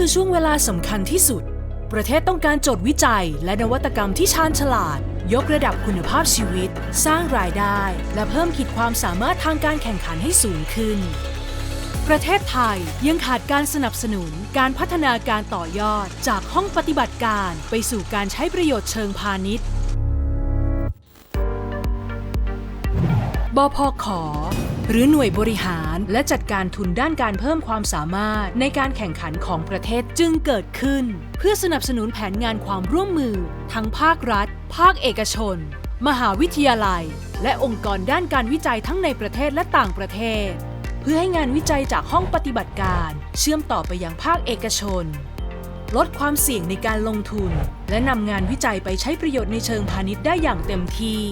คือช่วงเวลาสำคัญที่สุด ประเทศต้องการโจทย์วิจัย และนวัตกรรมที่ชาญฉลาด ยกระดับคุณภาพชีวิต สร้างรายได้ และเพิ่มขีดความสามารถทางการแข่งขันให้สูงขึ้น ประเทศไทยยังขาดการสนับสนุน การพัฒนาการต่อยอด จากห้องปฏิบัติการไปสู่การใช้ประโยชน์เชิงพาณิชย์ บพข หรือหน่วยบริหารและจัดการทุนด้านการเพิ่มความสามารถในการแข่งขันของประเทศจึงเกิดขึ้น เพื่อสนับสนุนแผนงานความร่วมมือ ทั้งภาครัฐ ภาคเอกชน มหาวิทยาลัย และองค์กรด้านการวิจัยทั้งในประเทศและต่างประเทศ เพื่อให้งานวิจัยจากห้องปฏิบัติการ เชื่อมต่อไปยังภาคเอกชน ลดความเสี่ยงในการลงทุน และนำงานวิจัยไปใช้ประโยชน์ในเชิงพาณิชย์ได้อย่างเต็มที่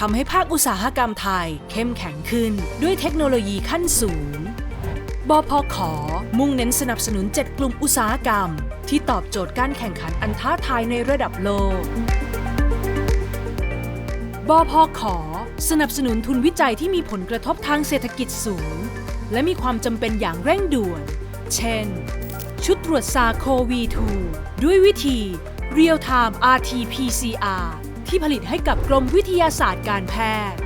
ทำให้ภาคอุตสาหกรรมไทยเข้มแข็งขึ้น ด้วยเทคโนโลยีขั้นสูง บพขมุ่งเน้นสนับสนุน 7 กลุ่มอุตสาหกรรม ที่ตอบโจทย์การแข่งขันอันท้าทายในระดับโลก บพขสนับสนุนทุนวิจัยที่มีผลกระทบทางเศรษฐกิจสูง และมีความจำเป็นอย่างเร่งด่วน เช่น ชุดตรวจซาโควี2ด้วยวิธี Real Time RT-PCR ที่ผลิตให้กับกรมวิทยาศาสตร์การแพทย์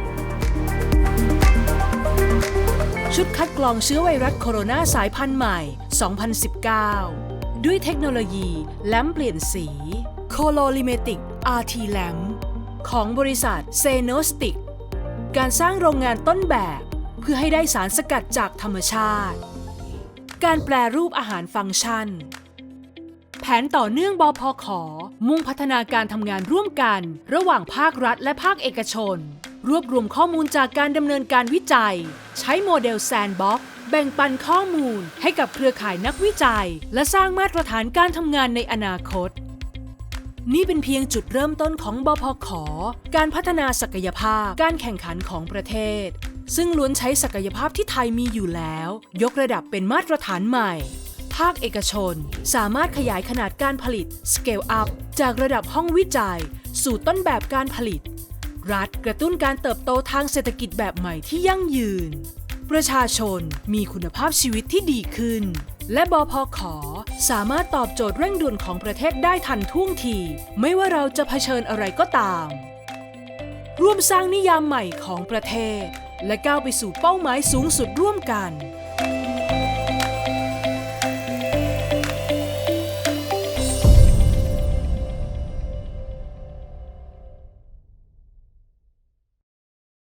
ชุดคัดกรองเชื้อไวรัสโคโรนาสายพันธุ์ใหม่ 2019 ด้วยเทคโนโลยีแลมเปลี่ยนสี Colorimetric RT Lamp ของบริษัทเซโนสติก การสร้างโรงงานต้นแบบ เพื่อให้ได้สารสกัดจากธรรมชาติ การแปลรูปอาหารฟังก์ชัน นต่อเนื่องบพขมุ่งพัฒนาการทำงานร่วมกัน ระหว่างภาครัฐและภาคเอกชน รวบรวมข้อมูลจากการดำเนินการวิจัย ใช้โมเดลแซนบ็อกแบ่งปันข้อมูลให้กับเครือข่ายนักวิจัย และสร้างมาตรฐานการทำงานในอนาคต นี่เป็นเพียงจุดเริ่มต้นของบพขการพัฒนาศักยภาพการแข่งขันของประเทศ ซึ่งล้วนใช้ศักยภาพที่ไทยมีอยู่แล้ว ยกระดับเป็นมาตรฐานใหม่าคเอกชน สามารถขยายขนาดการผลิต Scale Up จากระดับห้องวิจัย สู่ต้นแบบการผลิต รัฐกระตุ้นการเติบโตทางเศรษฐกิจแบบใหม่ที่ยั่งยืน ประชาชนมีคุณภาพชีวิตที่ดีขึ้น และบพขสามารถตอบโจทย์เร่งด่วนของประเทศได้ทันท่วงที ไม่ว่าเราจะเผชิญอะไรก็ตาม ร่วมสร้างนิยามใหม่ของประเทศ และก้าวไปสู่เป้าหมายสูงสุดร่วมกัน